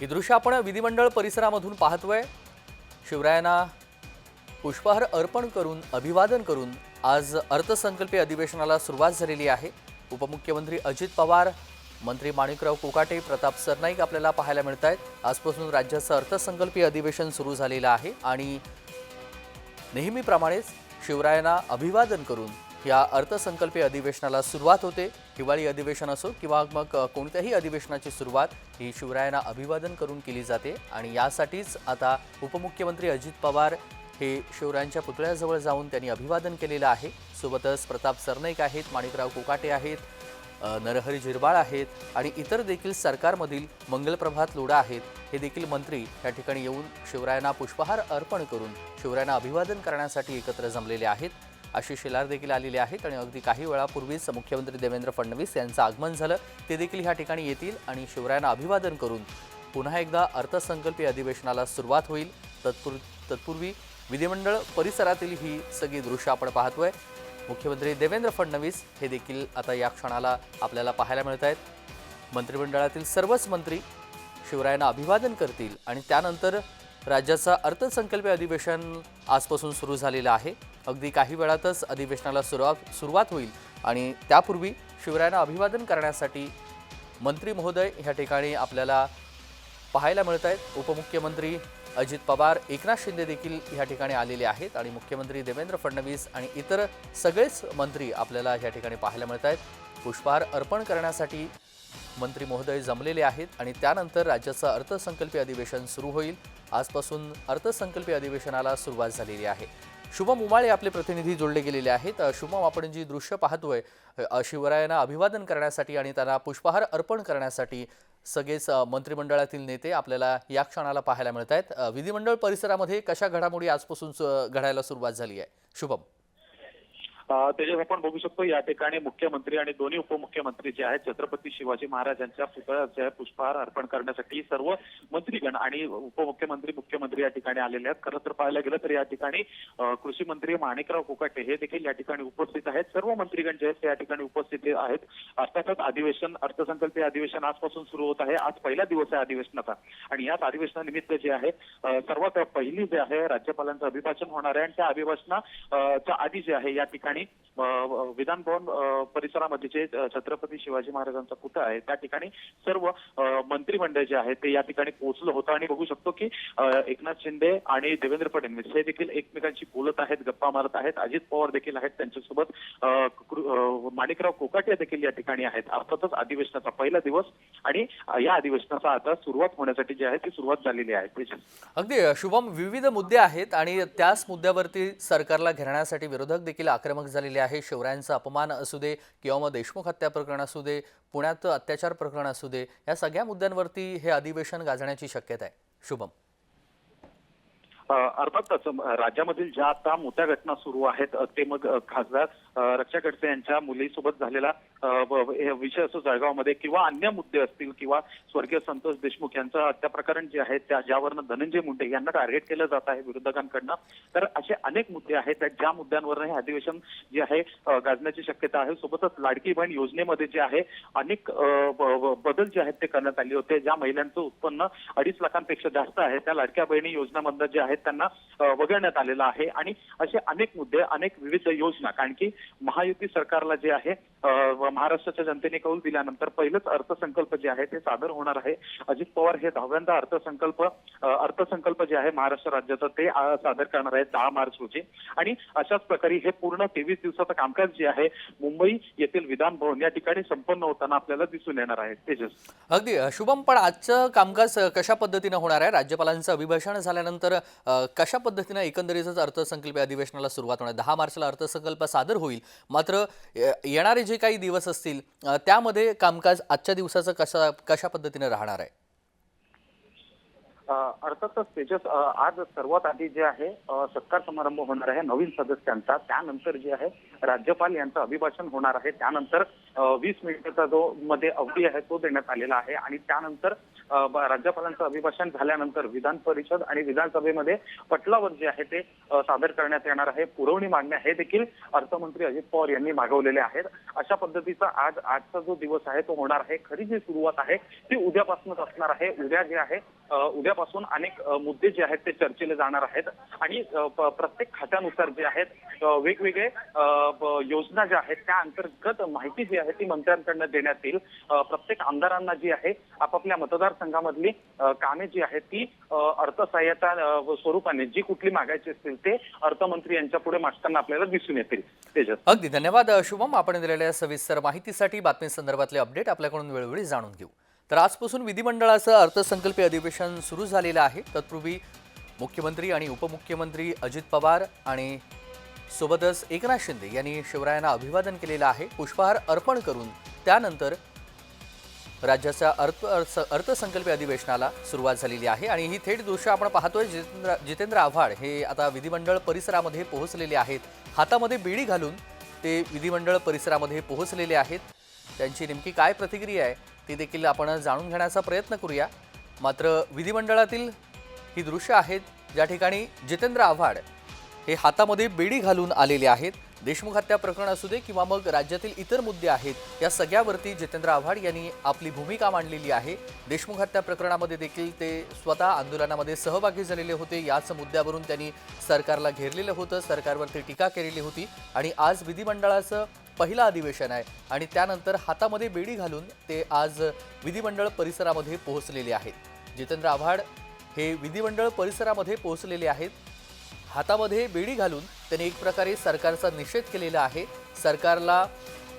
ही दृश्य आपण विधिमंडळ परिसरामधून पाहतोय. शिवरायांना पुष्पहार अर्पण करून अभिवादन करून आज अर्थसंकल्पीय अधिवेशनाला सुरुवात झालेली आहे. उपमुख्यमंत्री अजित पवार मंत्री माणिकराव कोकाटे प्रताप सरनाईक आपल्याला पाहायला मिळत आहेत आजपासून राज्याचं अर्थसंकल्पीय अधिवेशन सुरू झालेलं आहे आणि नेहमीप्रमाणेच शिवरायांना अभिवादन करून या अर्थसंकल्पीय अधिवेशनाला सुरुवात होते. हिवाळी अधिवेशन असो किंवा मग कोणत्याही अधिवेशनाची सुरुवात ही शिवरायांना अभिवादन करून केली जाते. आणि यासाठीच आता उपमुख्यमंत्री अजित पवार हे शिवरायांच्या पुतळ्याजवळ जाऊन त्यांनी अभिवादन केलेलं आहे. सोबतच प्रताप सरनाईक आहेत माणिकराव कोकाटे आहेत नरहरी झिरबाळ आहेत आणि इतर देखील सरकारमधील मंगलप्रभात लोडा आहेत. हे देखील मंत्री या ठिकाणी येऊन शिवरायांना पुष्पहार अर्पण करून शिवरायांना अभिवादन करण्यासाठी एकत्र जमलेले आहेत. अशी शेलार देखील आलेली आहेत आणि अगदी काही वेळापूर्वीच मुख्यमंत्री देवेंद्र फडणवीस यांचं आगमन झालं. ते देखील ह्या ठिकाणी येतील आणि शिवरायांना अभिवादन करून पुन्हा एकदा अर्थसंकल्पीय अधिवेशनाला सुरुवात होईल. तत्पूर तत्पूर्वी विधिमंडळ परिसरातील ही सगळी दृश्य आपण पाहतोय. मुख्यमंत्री देवेंद्र फडणवीस हे देखील आता या क्षणाला आपल्याला पाहायला मिळत आहेत. मंत्रिमंडळातील सर्वच मंत्री शिवरायांना अभिवादन करतील आणि त्यानंतर राज्याचं अर्थसंकल्पीय अधिवेशन आजपासून सुरू झालेलं आहे. अगदी काही वेळातच अधिवेशनाला सुरुवात सुरुवात होईल आणि त्यापूर्वी शिवरायांना अभिवादन करण्यासाठी मंत्री महोदय ह्या ठिकाणी आपल्याला पाहायला मिळत आहेत. उपमुख्यमंत्री अजित पवार एकनाथ शिंदे देखील या ठिकाणी आलेले आहेत आणि मुख्यमंत्री देवेंद्र फडणवीस आणि इतर सगळेच मंत्री आपल्याला या ठिकाणी पाहायला मिळत आहेत. पुष्पहार अर्पण करण्यासाठी मंत्री महोदय जमलेले आहेत आणि त्यानंतर राज्याचं अर्थसंकल्पीय अधिवेशन सुरू होईल. आजपासून अर्थसंकल्पीय अधिवेशनाला सुरुवात झालेली आहे. शुभम उमाळे आपले प्रतिनिधी जोडले गेलेले आहेत. शुभम आपण जी दृश्य पाहतोय शिवरायांना अभिवादन करण्यासाठी आणि त्यांना पुष्पहार अर्पण करण्यासाठी सगळेच मंत्रिमंडळातील नेते आपल्याला या क्षणाला पाहायला मिळत आहेत विधिमंडळ परिसरामध्ये कशा घडामोडी आजपासून घडायला सुरुवात झाली आहे? शुभम. त्याच्यात आपण बघू शकतो या ठिकाणी मुख्यमंत्री आणि दोन्ही उपमुख्यमंत्री जे आहेत छत्रपती शिवाजी महाराजांच्या पुतळ्याचे पुष्पहार अर्पण करण्यासाठी सर्व मंत्रीगण आणि उपमुख्यमंत्री मुख्यमंत्री या ठिकाणी आलेले आहेत. खरं तर पाहायला गेलं तर या ठिकाणी कृषी मंत्री माणिकराव कोकाटे हे देखील या ठिकाणी उपस्थित आहेत. सर्व मंत्रीगण जे आहेत ते या ठिकाणी उपस्थित आहेत. अर्थातच अधिवेशन अर्थसंकल्पीय अधिवेशन आजपासून सुरू होत आहे. आज पहिला दिवस आहे अधिवेशनाचा. आणि याच अधिवेशनानिमित्त जे आहे सर्वात पहिली जे आहे राज्यपालांचं अभिभाषण होणार आहे. आणि त्या अभिभाषणाच्या आधी जे आहे या ठिकाणी money विधान भवन परिसरामध्ये जे छत्रपती शिवाजी महाराजांचा पुतळा आहे त्या ठिकाणी सर्व मंत्रिमंडळ जे आहे ते या ठिकाणी पोहोचलं होतं. आणि बघू शकतो की एकनाथ शिंदे आणि देवेंद्र फडणवीस हे देखील एकमेकांशी बोलत आहेत गप्पा मारत आहेत. अजित पवार देखील आहेत त्यांच्यासोबत. माणिकराव कोकाटे देखील या ठिकाणी आहेत. अर्थातच अधिवेशनाचा पहिला दिवस. आणि या अधिवेशनाचा आता सुरुवात होण्यासाठी जी आहे ती सुरुवात झालेली आहे. अगदी शुभम विविध मुद्दे आहेत. आणि त्याच मुद्द्यावरती सरकारला घेरण्यासाठी विरोधक देखील आक्रमक झालेले आहेत. आहे शिवरायांचा अपमान असू दे किंवा मग देशमुख हत्या प्रकरण असू दे पुण्यात अत्याचार प्रकरण असू दे या सगळ्या मुद्द्यांवरती हे अधिवेशन गाजण्याची शक्यता आहे. शुभम. अर्थातच राज्यामधील ज्या आता मोठ्या घटना सुरू आहेत ते मग खासदार रक्षा खडसे यांच्या मुलीसोबत झालेला विषय असो जळगावमध्ये किंवा अन्य मुद्दे असतील किंवा स्वर्गीय संतोष देशमुख यांचं हत्या प्रकरण जे आहे त्या ज्यावरनं धनंजय मुंडे यांना टार्गेट केलं जात आहे विरोधकांकडनं तर असे अनेक मुद्दे आहेत त्या ज्या मुद्द्यांवर हे अधिवेशन जे आहे गाजण्याची शक्यता आहे. सोबतच लाडकी बहीण योजनेमध्ये जे आहे अनेक बदल जे आहेत ते करण्यात आले होते ज्या महिलांचं उत्पन्न अडीच लाखांपेक्षा जास्त आहे. त्या लाडक्या बहिणी योजनामधनं जे आहेत त्यांना वगळण्यात आलेलं आहे. आणि असे अनेक मुद्दे अनेक विविध योजना कारण की महायुती सरकारला जे आहे महाराष्ट्राच्या जनतेने कौल दिल्यानंतर पहिलंच अर्थसंकल्प जे आहे ते सादर होणार आहे. अजित पवार हे दहाव्यांदा अर्थसंकल्प अर्थसंकल्प जे आहे महाराष्ट्र राज्याचं ते सादर करणार आहेत दहा मार्च रोजी. आणि अशाच प्रकारे हे पूर्ण तेवीस दिवसाचं कामकाज जे आहे मुंबई येथील विधान भवन या ठिकाणी संपन्न होताना आपल्याला दिसून येणार आहे. तेजस. अगदी. शुभम पण आजचं कामकाज कशा पद्धतीनं होणार आहे? राज्यपालांचं अभिभाषण झाल्यानंतर कशा पद्धतीनं एकंदरीतच अर्थसंकल्पीय अधिवेशनाला सुरुवात होणार दहा मार्चला अर्थसंकल्प सादर होईल. मात्र येणारे जे काही दिवस असतील त्यामध्ये कामकाज आजच्या दिवसाचं कशा कशा पद्धतीने राहणार आहे? अर्थातच तेजस आज सर्वात आधी जे आहे सत्कार समारंभ होणार आहे नवीन सदस्यांचा. त्यानंतर जे आहे राज्यपाल यांचं अभिभाषण होणार आहे. त्यानंतर वीस मिनिटाचा जो मध्ये अवधी आहे तो देण्यात आलेला आहे. आणि त्यानंतर राज्यपालांचं अभिभाषण झाल्यानंतर विधान परिषद आणि विधानसभेमध्ये पटलावर जे आहे ते सादर करण्यात येणार आहे. पुरवणी मागण्या हे देखील अर्थमंत्री अजित पवार यांनी मागवलेले आहेत. अशा पद्धतीचा आज आजचा जो दिवस आहे तो होणार आहे. खरी जी सुरुवात आहे ती उद्यापासूनच असणार आहे. उद्या जे आहे उद्यापासून अनेक मुद्दे जे आहेत ते चर्चेले जाणार आहेत. आणि प्रत्येक खात्यानुसार जे आहेत वेगवेगळे योजना ज्या आहेत त्या अंतर्गत माहिती जी आहे ती मंत्र्यांकडनं देण्यात येईल. प्रत्येक आमदारांना जी आहे आपापल्या मतदारसंघामधली कामे जी आहेत ती अ, अर्थसहाय्यता स्वरूपाने जी कुठली मागायची असतील ते अर्थमंत्री यांच्या पुढे मागताना आपल्याला दिसून येतील. तेजस. अगदी. धन्यवाद शुभम. आपण दिलेल्या सविस्तर माहितीसाठी बातमी संदर्भातले अपडेट आपल्याकडून वेळोवेळी जाणून घेऊ. तर आजपासून विधिमंडळाचं अर्थसंकल्पीय अधिवेशन सुरू झालेलं आहे. तत्पूर्वी मुख्यमंत्री आणि उपमुख्यमंत्री अजित पवार आणि सोबतच एकनाथ शिंदे यांनी शिवरायांना अभिवादन केलेलं आहे. पुष्पहार अर्पण करून त्यानंतर राज्याच्या अर्थ अर्थ- अर्थसंकल्पीय अधिवेशनाला सुरुवात झालेली आहे. आणि ही थेट दृश्य आपण पाहतोय जितेंद्र जितेंद्र आव्हाड हे आता विधिमंडळ परिसरामध्ये पोहोचलेले आहेत. हातामध्ये बेडी घालून ते विधिमंडळ परिसरामध्ये पोहोचलेले आहेत. त्यांची नेमकी काय प्रतिक्रिया आहे ती देखील आपण जाणून घेण्याचा प्रयत्न करूया. मात्र विधिमंडळातील ही दृश्य आहेत ज्या ठिकाणी जितेंद्र आव्हाड हे हातामध्ये बेडी घालून आलेले आहेत. देशमुख हत्या प्रकरण असू दे किंवा मग राज्यातील इतर मुद्दे आहेत या सगळ्यावरती जितेंद्र आव्हाड यांनी आपली भूमिका मांडलेली आहे. देशमुख हत्या प्रकरणामध्ये देखील ते स्वतः आंदोलनामध्ये सहभागी झालेले होते. याच मुद्द्यावरून त्यांनी सरकारला घेरलेलं होतं सरकारवरती टीका केलेली होती आणि आज विधिमंडळाचं पहिलं अधिवेशन आहे आणि त्यानंतर हातामध्ये बेडी घालून ते आज विधिमंडळ परिसरामध्ये पोहोचलेले आहेत. जितेंद्र आव्हाड हे विधिमंडळ परिसरामध्ये पोहोचलेले आहेत. हातामध्ये बेडी घालून त्यांनी एक प्रकारे सरकारचा निषेध केलेला आहे. सरकारला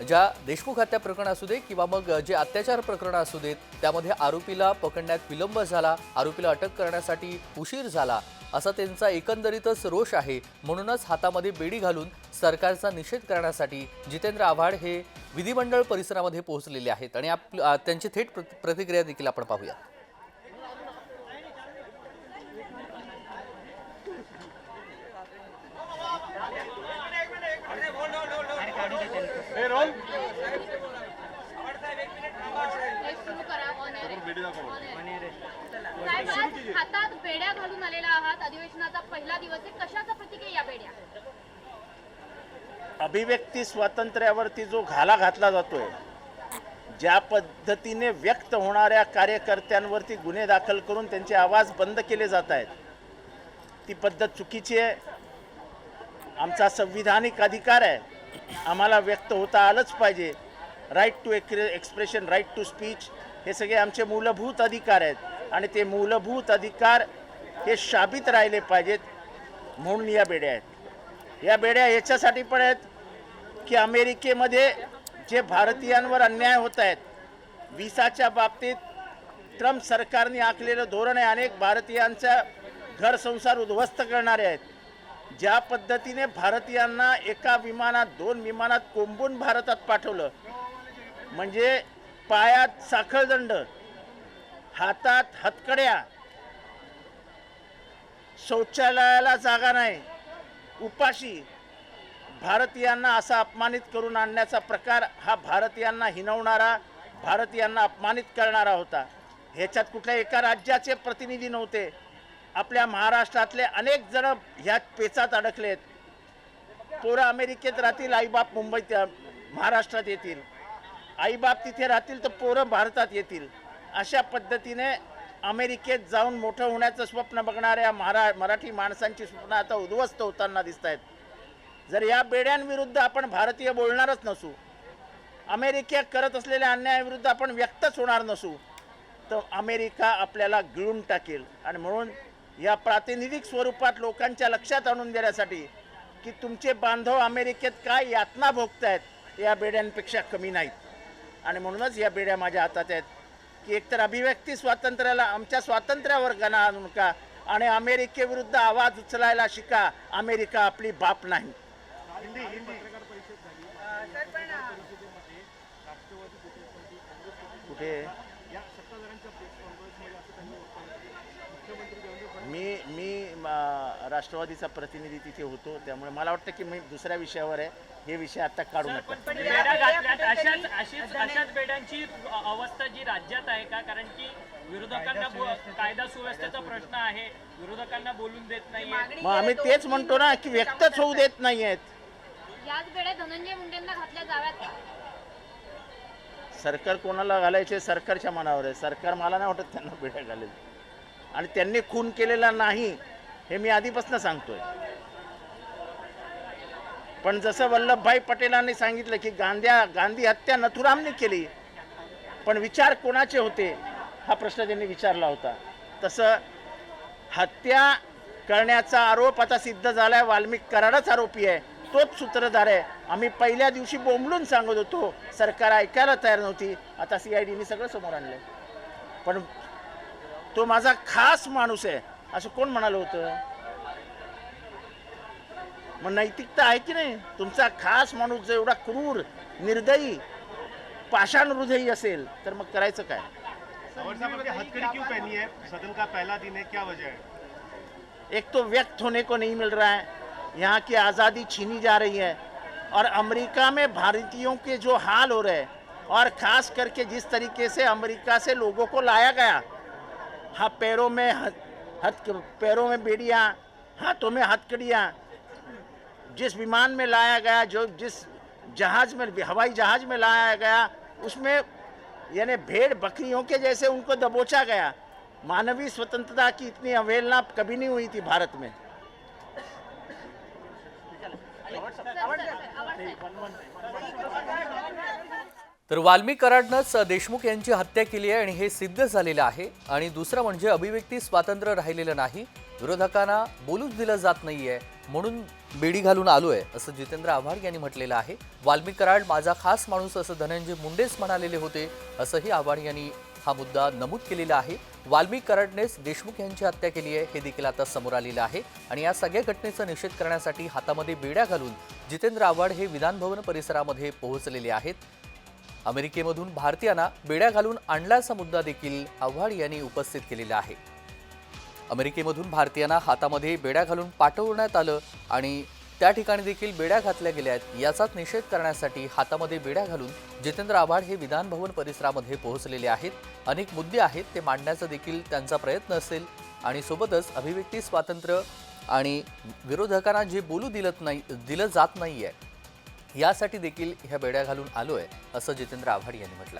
ज्या देशमुख हत्या प्रकरण असू दे किंवा मग जे अत्याचार प्रकरण असू देत त्यामध्ये आरोपीला पकडण्यात विलंब झाला आरोपीला अटक करण्यासाठी उशीर झाला असा त्यांचा एकंदरीतच रोष आहे. म्हणूनच हातामध्ये बेडी घालून सरकारचा निषेध करण्यासाठी जितेंद्र आव्हाड हे विधिमंडळ परिसरामध्ये पोहोचलेले आहेत. आणि आप त्यांची थेट प्र प्रतिक्रिया देखील आपण पाहूया सुरू करा on air आहे. साहेब, आज हातात बेड्या घालून आलेला आहात. अधिवेशनाचा पहिला दिवस आहे. कशाचा प्रतीक आहे या बेड्या अभिव्यक्ती स्वातंत्र्यावरती जो घाला घातला जातोय ज्या पद्धतीने व्यक्त होणाऱ्या कार्यकर्त्यांवरती गुन्हे दाखल करून त्यांचे आवाज बंद केले जात आहेत ती पद्धत चुकीची आहे. आमचा संविधानिक अधिकार आहे. आम्हाला व्यक्त होता आलंच पाहिजे. Right to expression right to speech हे सगळे आमचे मूलभूत अधिकार आहेत. आणि ते मूलभूत अधिकार हे शाबित राहिले पाहिजेत म्हणून या बेड्या आहेत. या बेड्या याच्यासाठी पण आहेत की अमेरिकेमध्ये जे भारतीयांवर अन्याय होत आहेत विसाच्या बाबतीत ट्रम्प सरकारने आखलेलं धोरण आहे अनेक भारतीयांचा घर संसार उद्ध्वस्त करणारे आहेत. ज्या पद्धतीने भारतीयांना एका विमानात दोन विमानात कोंबून भारतात पाठवलं म्हणजे पायात साखळदंड हातात हतकड्या शौचालयाला जागा नाही. उपाशी भारतीयांना असा अपमानित करून आणण्याचा प्रकार हा भारतीयांना हिनवणारा भारतीयांना अपमानित करणारा होता. ह्याच्यात कुठल्या एका राज्याचे प्रतिनिधी नव्हते. आपल्या महाराष्ट्रातले अनेक जण ह्या पेचात अडकलेत. पोरं अमेरिकेत राहतील आईबाप मुंबईत महाराष्ट्रात येतील. आईबाप तिथे राहतील तर पोरं भारतात येतील. अशा पद्धतीने अमेरिकेत जाऊन मोठं होण्याचं स्वप्न बघणाऱ्या महारा मराठी माणसांची स्वप्न आता उद्ध्वस्त होताना दिसत आहेत जर या बेड्यांविरुद्ध आपण भारतीय बोलणारच नसू अमेरिकेत करत असलेल्या अन्यायाविरुद्ध आपण व्यक्तच होणार नसू तर अमेरिका आपल्याला गिळून टाकेल. आणि म्हणून या प्रातिनिधिक स्वरूपात लोकांच्या लक्षात आणून देण्यासाठी की तुमचे बांधव अमेरिकेत काय यातना भोगतायत या बेड्यांपेक्षा कमी नाहीत. आणि म्हणूनच या बेड्या माझ्या हातात आहेत. की एकतर अभिव्यक्ती स्वातंत्र्याला आमच्या स्वातंत्र्यावर गणा आणू नका आणि अमेरिकेविरुद्ध आवाज उचलायला शिका. अमेरिका आपली बाप नाही. कुठे? मी मी राष्ट्रवादीचा प्रतिनिधी तिथे होतो त्यामुळे मला वाटतं की मी दुसऱ्या विषयावर आहे. हे विषय आता काढू अशाच अशीच अशाच बेड्यांची अवस्था जी राज्यात आहे का? कारण की विरोधकांना कायदा सुव्यवस्थेचा प्रश्न आहे. विरोधकांना बोलून देत नाहीये मग आम्ही तेच म्हणतो ना की व्यक्तच होऊ देत नाही आहेत याच बेड्या धनंजय मुंडेंना घातल्या जाव्यात का? सरकार कोणाला घालायचे? सरकारच्या मनावर आहे. सरकार मला नाही वाटत त्यांना बेड्या घालेल. आणि त्यांनी खून केलेला नाही हे मी आधीपासून सांगतोय. पण जसं वल्लभभाई पटेलांनी सांगितलं की गांध्या गांधी हत्या नथुरामने केली पण विचार कोणाचे होते हा प्रश्न त्यांनी विचारला होता. तसं हत्या करण्याचा आरोप आता सिद्ध झालाय वाल्मिक कराडच आरोपी आहे तोच सूत्रधार आहे. आम्ही पहिल्या दिवशी बोंबलून सांगत होतो सरकार ऐकायला तयार नव्हती आता सी आय डीने सगळं समोर आणलं पण तो माझा खास माणूस आहे. असं कोण म्हणालं होतं? मग नैतिकता आहे की नाही? तुमचा खास माणूस जो एवढा क्रूर निर्दयी पाषाण हृदयी असेल तर मग करायचं काय? है? सदन का पहला दिन है क्या वजह है? एक तो व्यक्त होने को नहीं मिल रहा है। यहाँ की आज़ादी छीनी जा रही है। और अमेरिका में भारतीयों के जो हाल हो रहे हैं और ख़ास करके जिस तरीके से अमेरिका से लोगों को लाया गया हाँ पैरों में हथ हथ पैरों में बेड़ियाँ हाथों में हथकड़ियाँ। जिस विमान में लाया गया जो जिस जहाज़ में हवाई जहाज़ में लाया गया उसमें यानी भेड़ बकरियों के जैसे उनको दबोचा गया। मानवीय स्वतंत्रता की इतनी अवहेलना कभी नहीं हुई थी भारत में। तर वाल्मिक कराडनंच देशमुख यांची हत्या केली आहे आणि हे सिद्ध झालेलं आहे. आणि दुसरं म्हणजे अभिव्यक्ती स्वातंत्र्य राहिलेलं नाही. विरोधकांना बोलूच दिलं जात नाही आहे म्हणून बेडी घालून आलो आहे असं जितेंद्र आव्हाड यांनी म्हटलेलं आहे. वाल्मिक कराड माझा खास माणूस असं धनंजय मुंडेच म्हणालेले होते असंही आव्हाड यांनी हा मुद्दा नमूद केलेला आहे. वाल्मिक कराडनेच देशमुख यांची हत्या केली आहे हे देखील आता समोर आलेलं आहे. आणि या सगळ्या घटनेचा निषेध करण्यासाठी हातामध्ये बेड्या घालून जितेंद्र आव्हाड हे विधानभवन परिसरामध्ये पोहोचलेले आहेत. अमेरिकेमधून भारतीयांना बेड्या घालून आणल्याचा मुद्दा देखील आव्हाड यांनी उपस्थित केलेला आहे. अमेरिकेमधून भारतीयांना हातामध्ये बेड्या घालून पाठवण्यात आलं आणि त्या ठिकाणी देखील बेड्या घातल्या गेल्या आहेत याचाच निषेध करण्यासाठी हातामध्ये बेड्या घालून जितेंद्र आव्हाड हे विधानभवन परिसरामध्ये पोहोचलेले आहेत. अनेक मुद्दे आहेत ते मांडण्याचा देखील त्यांचा प्रयत्न असेल आणि सोबतच अभिव्यक्ती स्वातंत्र्य आणि विरोधकांना जे बोलू दिलं नाही दिलं जात नाही आहे यासाठी देखील ह्या बेड्या घालून आलोय असं जितेंद्र आव्हाड यांनी म्हटलं.